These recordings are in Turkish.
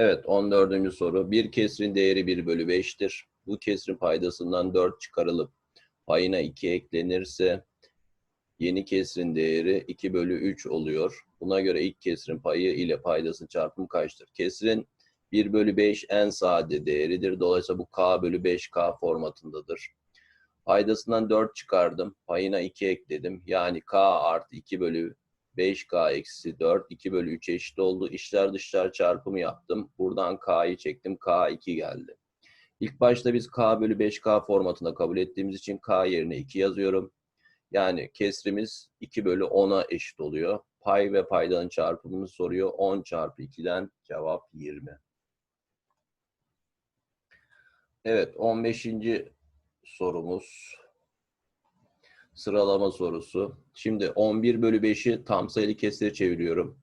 Evet 14. soru. Bir kesrin değeri 1 bölü 5'tir. Bu kesrin paydasından 4 çıkarılıp payına 2 eklenirse yeni kesrin değeri 2 bölü 3 oluyor. Buna göre ilk kesrin payı ile paydasının çarpımı kaçtır? Kesrin 1 bölü 5 en sade değeridir. Dolayısıyla bu k bölü 5k formatındadır. Paydasından 4 çıkardım. Payına 2 ekledim. Yani k artı 2 bölü 5k eksi 4, 2 bölü 3 eşit oldu. İşler dışlar çarpımı yaptım. Buradan k'yı çektim. k2 geldi. İlk başta biz k bölü 5k formatında kabul ettiğimiz için k yerine 2 yazıyorum. Yani kesrimiz 2 bölü 10'a eşit oluyor. Pay ve paydanın çarpımını soruyor. 10 çarpı 2'den cevap 20. Evet 15. sorumuz. Sıralama sorusu. Şimdi 11 bölü 5'i tam sayılı kesire çeviriyorum.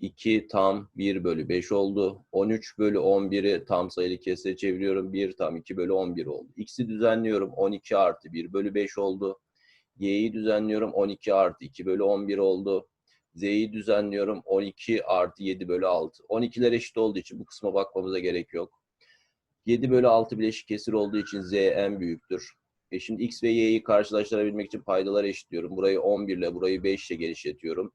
2 tam 1 bölü 5 oldu. 13 bölü 11'i tam sayılı kesire çeviriyorum. 1 tam 2 bölü 11 oldu. X'i düzenliyorum. 12 artı 1 bölü 5 oldu. Y'yi düzenliyorum. 12 artı 2 bölü 11 oldu. Z'yi düzenliyorum. 12 artı 7 bölü 6. 12'ler eşit olduğu için bu kısma bakmamıza gerek yok. 7 bölü 6 bileşik kesir olduğu için Z en büyüktür. E şimdi X ve Y'yi karşılaştırabilmek için paydaları eşitliyorum. Burayı 11 ile burayı 5 ile genişletiyorum.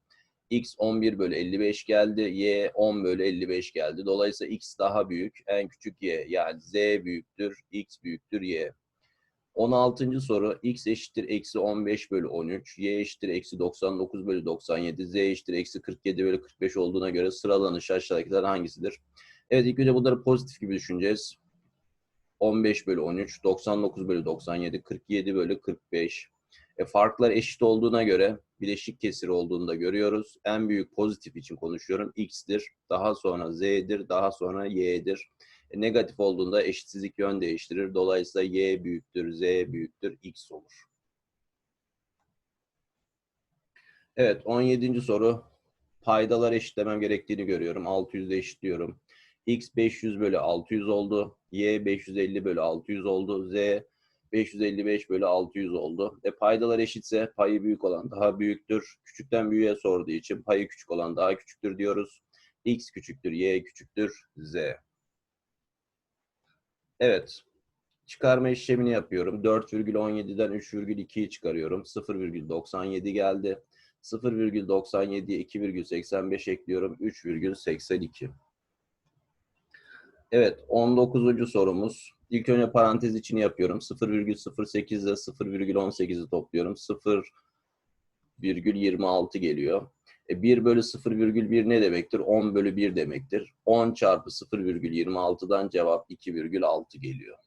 X 11 bölü 55 geldi. Y 10 bölü 55 geldi. Dolayısıyla X daha büyük. En küçük Y. Yani Z büyüktür. X büyüktür Y. 16. soru. X eşittir eksi 15 bölü 13. Y eşittir eksi 99 bölü 97. Z eşittir eksi 47 bölü 45 olduğuna göre sıralanış aşağıdakilerden hangisidir? Evet ilk önce bunları pozitif gibi düşüneceğiz. 15 bölü 13, 99 bölü 97, 47 bölü 45. E, farklar eşit olduğuna göre bileşik kesir olduğunu da görüyoruz. En büyük pozitif için konuşuyorum. X'tir, daha sonra Z'dir, daha sonra Y'dir. E, negatif olduğunda eşitsizlik yön değiştirir. Dolayısıyla Y büyüktür, Z büyüktür, X olur. Evet, 17. soru. Paydalar eşitlemem gerektiğini görüyorum. 600'de eşitliyorum. X 500 bölü 600 oldu. Y 550 bölü 600 oldu. Z 555 bölü 600 oldu. E paydalar eşitse payı büyük olan daha büyüktür. Küçükten büyüğe sorduğu için payı küçük olan daha küçüktür diyoruz. X küçüktür, Y küçüktür, Z. Evet. Çıkarma işlemini yapıyorum. 4,17'den 3,2'yi çıkarıyorum. 0,97 geldi. 0,97'ye 2,85 ekliyorum. 3,82. Evet, 19. sorumuz. İlk önce parantez içini yapıyorum. 0,08 ile 0,18'i topluyorum. 0,26 geliyor. E 1 bölü 0,1 ne demektir? 10 bölü 1 demektir. 10 çarpı 0,26'dan cevap 2,6 geliyor.